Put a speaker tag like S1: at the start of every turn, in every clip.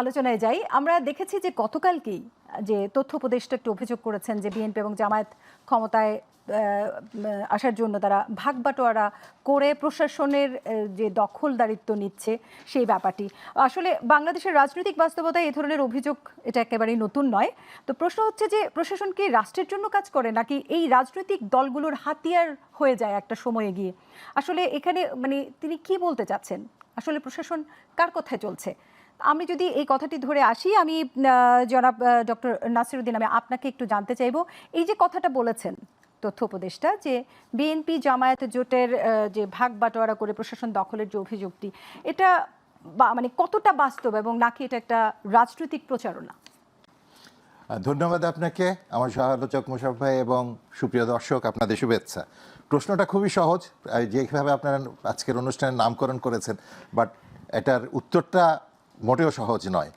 S1: আলোচনায় যাই, আমরা দেখেছি যে গতকালকেই যে তথ্য উপদেষ্টা একটু অভিযোগ করেছেন যে বিএনপি এবং জামায়াত ক্ষমতায় আসার জন্য তারা ভাগ বাটোয়ারা করে প্রশাসনের যে দখলদারিত্ব নিচ্ছে সেই ব্যাপারটি। আসলে বাংলাদেশের রাজনৈতিক বাস্তবতায় এ ধরনের অভিযোগ এটা একেবারেই নতুন নয়। তো প্রশ্ন হচ্ছে যে প্রশাসন কি রাষ্ট্রের জন্য কাজ করে, নাকি এই রাজনৈতিক দলগুলোর হাতিয়ার হয়ে যায় একটা সময়ে গিয়ে? আসলে এখানে মানে তিনি কি বলতে চাচ্ছেন? আসলে প্রশাসন কার কথায় চলছে? আমি যদি এই কথাটি ধরে আসি, আমি জনাব ডক্টর নাসিরুদ্দিন, আমি আপনাকে একটু জানতে চাইব, এই যে কথাটা বলেছেন তথ্য উপদেষ্টা যে বিএনপি জামায়াত জোটের যে ভাগ বাটোয়ারা করে প্রশাসন দখলের যে অভিযোগটি, এটা মানে কতটা বাস্তব এবং নাকি এটা একটা রাজনৈতিক প্রচারণা?
S2: ধন্যবাদ আপনাকে, আমার সহ আলোচক মোশারফ ভাই এবং সুপ্রিয় দর্শক, আপনাদের শুভেচ্ছা। প্রশ্নটা খুবই সহজ যেভাবে আপনারা আজকের অনুষ্ঠানের নামকরণ করেছেন বাট এটার উত্তরটা মোটেও সহজ নয়।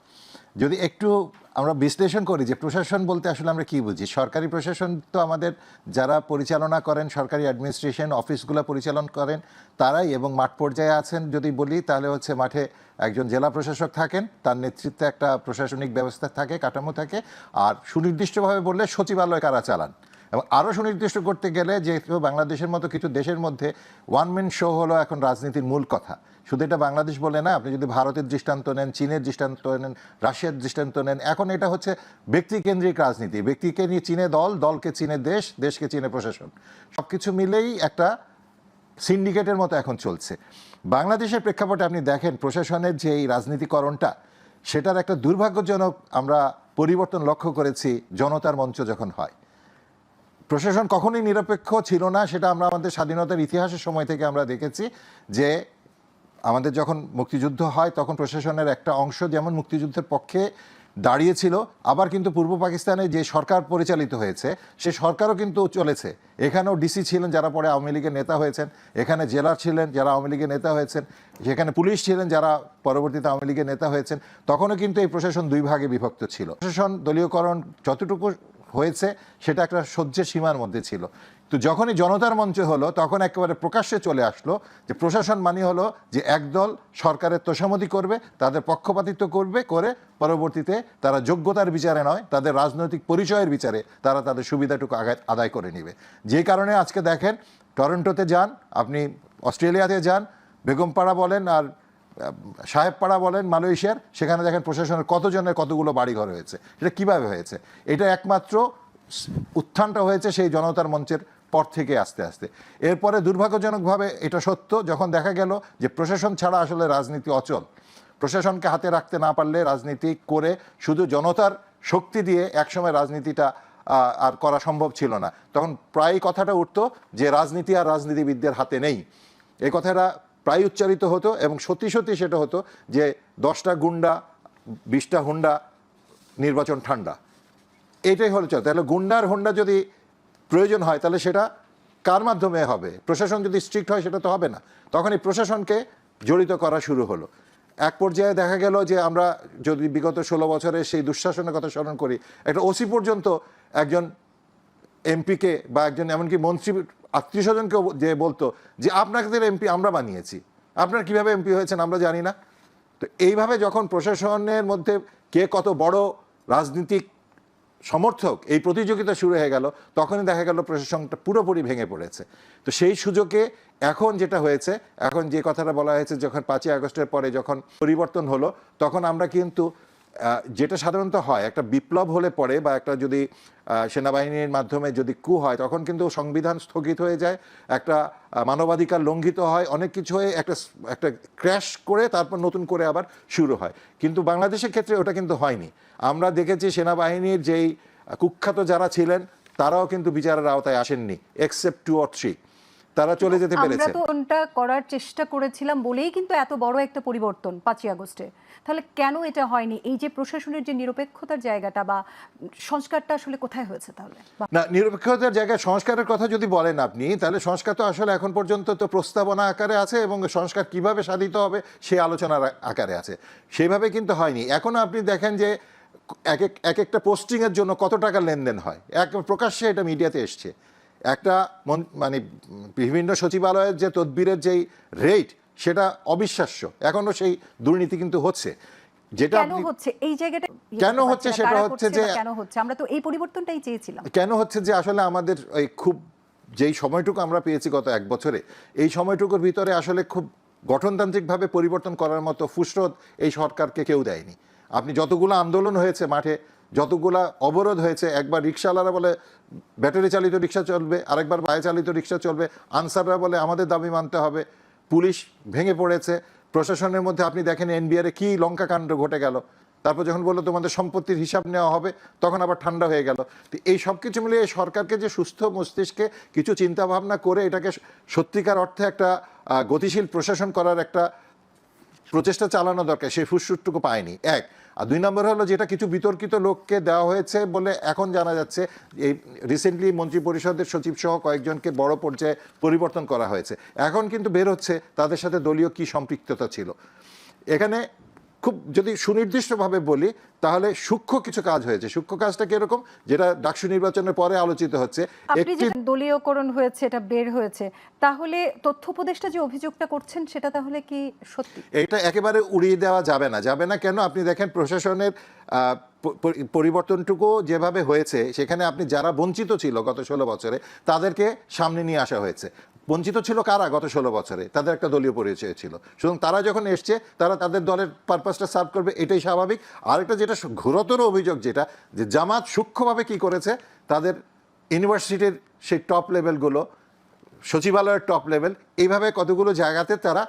S2: যদি একটু আমরা বিশ্লেষণ করি যে প্রশাসন বলতে আসলে আমরা কি বুঝি? সরকারি প্রশাসন তো আমাদের যারা পরিচালনা করেন, সরকারি অ্যাডমিনিস্ট্রেশন অফিসগুলো পরিচালনা করেন, তারাই এবং মাঠ পর্যায়ে আছেন যদি বলি, তাহলে হচ্ছে মাঠে একজন জেলা প্রশাসক থাকেন, তার নেতৃত্বে একটা প্রশাসনিক ব্যবস্থা থাকে, কাঠামো থাকে, আর সুনির্দিষ্টভাবে বললে সচিবালয় কারা চালান? এবং আরও সুনির্দিষ্ট করতে গেলে যেহেতু বাংলাদেশের মতো কিছু দেশের মধ্যে ওয়ান ম্যান শো হলো এখন রাজনীতির মূল কথা। শুধু এটা বাংলাদেশ বলে না, আপনি যদি ভারতের দৃষ্টান্ত নেন, চীনের দৃষ্টান্ত নেন, রাশিয়ার দৃষ্টান্ত নেন, এখন এটা হচ্ছে ব্যক্তিকেন্দ্রিক রাজনীতি। ব্যক্তিকে নিয়ে চীনে দল, দলকে চীনে দেশ, দেশকে চীনে প্রশাসন। সব কিছু মিলেই একটা সিন্ডিকেটের মতো এখন চলছে। বাংলাদেশের প্রেক্ষাপটে আপনি দেখেন, প্রশাসনের যে এই রাজনীতিকরণটা, সেটার একটা দুর্ভাগ্যজনক আমরা পরিবর্তন লক্ষ্য করেছি, জনতার মঞ্চ যখন হয়। প্রশাসন কখনোই নিরপেক্ষ ছিল না, সেটা আমরা আমাদের স্বাধীনতার ইতিহাসের সময় থেকে আমরা দেখেছি যে আমাদের যখন মুক্তিযুদ্ধ হয়, তখন প্রশাসনের একটা অংশ যেমন মুক্তিযুদ্ধের পক্ষে দাঁড়িয়েছিল, আবার কিন্তু পূর্ব পাকিস্তানে যে সরকার পরিচালিত হয়েছে, সে সরকারও কিন্তু চলেছে। এখানেও ডিসি ছিলেন, যারা পরে আওয়ামী লীগের নেতা হয়েছেন, এখানে জেলার ছিলেন, যারা আওয়ামী লীগের নেতা হয়েছেন, সেখানে পুলিশ ছিলেন, যারা পরবর্তীতে আওয়ামী লীগের নেতা হয়েছেন, তখনও কিন্তু এই প্রশাসন দুই ভাগে বিভক্ত ছিল। প্রশাসন দলীয়করণ যতটুকু হয়েছে, সেটা একটা সহ্যের সীমার মধ্যে ছিল। তো যখনই জনতার মঞ্চ হলো, তখন একেবারে প্রকাশ্যে চলে আসলো যে প্রশাসন মানে হলো যে একদল সরকারের তোষামতি করবে, তাদের পক্ষপাতিত্ব করবে, করে পরবর্তীতে তারা যোগ্যতার বিচারে নয়, তাদের রাজনৈতিক পরিচয়ের বিচারে তারা তাদের সুবিধাটুকু আদায় করে নেবে। যে কারণে আজকে দেখেন, টরন্টোতে যান, আপনি অস্ট্রেলিয়াতে যান, বেগমপাড়া বলেন আর সাহেবপাড়া বলেন, মালয়েশিয়ার, সেখানে দেখেন প্রশাসনের কতজনের কতগুলো বাড়িঘর হয়েছে। এটা কীভাবে হয়েছে? এটা একমাত্র উত্থানটা হয়েছে সেই জনতার মঞ্চের পর থেকে আস্তে আস্তে। এরপরে দুর্ভাগ্যজনকভাবে এটা সত্য, যখন দেখা গেল যে প্রশাসন ছাড়া আসলে রাজনীতি অচল। প্রশাসনকে হাতে রাখতে না পারলে রাজনীতি করে শুধু জনতার শক্তি দিয়ে একসময় রাজনীতিটা আর করা সম্ভব ছিল না। তখন প্রায় কথাটা উঠতো যে রাজনীতি আর রাজনীতিবিদদের হাতে নেই। এই কথাটা প্রায় উচ্চারিত হতো এবং সত্যি সত্যি সেটা হতো যে দশটা গুন্ডা, বিশটা হুন্ডা, নির্বাচন ঠান্ডা। এটাই হলো চল, তাহলে গুন্ডার হোন্ডা যদি প্রয়োজন হয়, তাহলে সেটা কার মাধ্যমে হবে? প্রশাসন যদি স্ট্রিক্ট হয়, সেটা তো হবে না। তখন এই প্রশাসনকে জড়িত করা শুরু হলো। এক পর্যায়ে দেখা গেল যে আমরা যদি বিগত ষোলো বছরের সেই দুঃশাসনের কথা স্মরণ করি, একটা ওসি পর্যন্ত একজন এমপিকে বা একজন, এমনকি মন্ত্রী, আত্মীয় স্বজনকেও যে বলতো যে আপনাদের এমপি আমরা বানিয়েছি। আপনার কীভাবে এমপি হয়েছেন আমরা জানি না। তো এইভাবে যখন প্রশাসনের মধ্যে কে কত বড় রাজনীতিক সমর্থক এই প্রতিযোগিতা শুরু হয়ে গেল, তখনই দেখা গেল প্রশাসনটা পুরোপুরি ভেঙে পড়েছে। তো সেই সুযোগে এখন যেটা হয়েছে, এখন যে কথাটা বলা হয়েছে, যখন পাঁচই আগস্টের পরে যখন পরিবর্তন হলো, তখন আমরা কিন্তু যেটা সাধারণত হয়, একটা বিপ্লব হলে পরে বা একটা যদি সেনাবাহিনীর মাধ্যমে যদি কু হয়, তখন কিন্তু সংবিধান স্থগিত হয়ে যায়, একটা মানবাধিকার লঙ্ঘিত হয়, অনেক কিছু হয়ে একটা একটা ক্র্যাশ করে তারপর নতুন করে আবার শুরু হয়। কিন্তু বাংলাদেশের ক্ষেত্রে ওটা কিন্তু হয়নি। আমরা দেখেছি সেনাবাহিনীর যেই কুখ্যাত যারা ছিলেন, তারাও কিন্তু বিচারের আওতায় আসেননি এক্সেপ্ট টু অর থ্রি তারা চলে যেতে পেরেছে।
S1: আমরা তো ওনটা করার চেষ্টা করেছিলাম বলেই কিন্তু এত বড় একটা পরিবর্তন পাঁচই আগস্টে। তাহলে কেন এটা হয়নি? এই যে প্রশাসনের যে নিরপেক্ষতার জায়গাটা বা সংস্কারটা আসলে কোথায় হয়েছে তাহলে?
S2: না নিরপেক্ষতার জায়গায় সংস্কারের কথা যদি বলেন আপনি তাহলে সংস্কার তো আসলে এখন পর্যন্ত তো প্রস্তাবনা আকারে আছে এবং সংস্কার কীভাবে সাধিত হবে সেই আলোচনার আকারে আছে। সেইভাবে কিন্তু হয়নি। এখনও আপনি দেখেন যে এক এক এক একটা পোস্টিংয়ের জন্য কত টাকা লেনদেন হয়। এক প্রকাশ্যে এটা মিডিয়াতে এসছে। একটা মানে বিভিন্ন সচিবালয়ের যে তদবিরের যেই রেট সেটা অবিশ্বাস্য। এখনও সেই দুর্নীতি কিন্তু হচ্ছে। যেটা
S1: কেন
S2: আপনি
S1: হচ্ছে? এই জায়গাটা
S2: কেন হচ্ছে সেটা হচ্ছে যে-
S1: কেন হচ্ছে? আমরা তো এই পরিবর্তনটাই চেয়েছিলাম।
S2: কেন হচ্ছে যে আসলে আমাদের এই খুব যেই সময়টুকু আমরা পেয়েছি গত এক বছরে এই সময়টুকুর ভিতরে আসলে খুব গঠনতান্ত্রিকভাবে পরিবর্তন করার মতো ফুসরত এই সরকারকে কেউ দেয়নি। আপনি যতগুলো আন্দোলন হয়েছে মাঠে যতগুলা অবরোধ হয়েছে, একবার রিক্সাওয়ালারা বলে, ব্যাটারি চালিত রিক্সা চলবে, আরেকবার বায়ু চালিত রিক্সা চলবে। আনসাররা বলে, আমাদের দাবি মানতে হবে। পুলিশ ভেঙে পড়েছে। প্রশাসনের মধ্যে আপনি দেখেন এনবিআরে কি লঙ্কা কাণ্ড ঘটে গেল। তারপর যখন বলল, তোমাদের সম্পত্তির হিসাব নেওয়া হবে, তখন আবার ঠান্ডা হয়ে গেল। তো এই সব কিছু মিলিয়ে সরকারকে যে সুস্থ মস্তিষ্কে কিছু চিন্তা ভাবনা করে এটাকে সত্যিকার অর্থে একটা গতিশীল প্রশাসন করার একটা প্রচেষ্টা চালানো দরকার সেই ফুসফুসটুকু পায়নি। এক আর দুই নম্বর হলো যেটা কিছু বিতর্কিত লোককে দেওয়া হয়েছে বলে এখন জানা যাচ্ছে, এই রিসেন্টলি মন্ত্রী পরিষদের সচিব সহ কয়েকজনকে বড় পর্যায়ে পরিবর্তন করা হয়েছে। এখন কিন্তু বের হচ্ছে তাদের সাথে দলীয় কি সম্পৃক্ততা ছিল। এখানে খুব যদি সুনির্দিষ্টভাবে বলি তাহলে সূক্ষ্ম কিছু কাজ হয়েছে। সূক্ষ্ম কাজটা কীরকম? যেটা ডাকসু নির্বাচনের পরে আলোচিত হচ্ছে।
S1: আপনি যে দলীয়করণ হয়েছে এটা বের হয়েছে তাহলে তথ্য উপদেষ্টা যে অভিযোগটা করছেন সেটা তাহলে কি সত্যি?
S2: এটা একেবারে উড়িয়ে দেওয়া যাবে না। যাবে না কেন? আপনি দেখেন প্রশাসনের পরিবর্তনটুকু যেভাবে হয়েছে সেখানে আপনি যারা বঞ্চিত ছিল গত ষোলো বছরে তাদেরকে সামনে নিয়ে আসা হয়েছে। বঞ্চিত ছিল কারা গত ষোলো বছরে? তাদের একটা দলীয় পরিচয় ছিল। সুতরাং তারা যখন এসছে, তারা তাদের দলের পারপাসটা সার্ভ করবে, এটাই স্বাভাবিক। আরেকটা যেটা ঘোরতর অভিযোগ যেটা, যে জামাত সূক্ষ্মভাবে কি করেছে, তাদের ইউনিভার্সিটির সেই টপ লেভেলগুলো সচিবালয়ের টপ লেভেল এইভাবে কতগুলো জায়গাতে তারা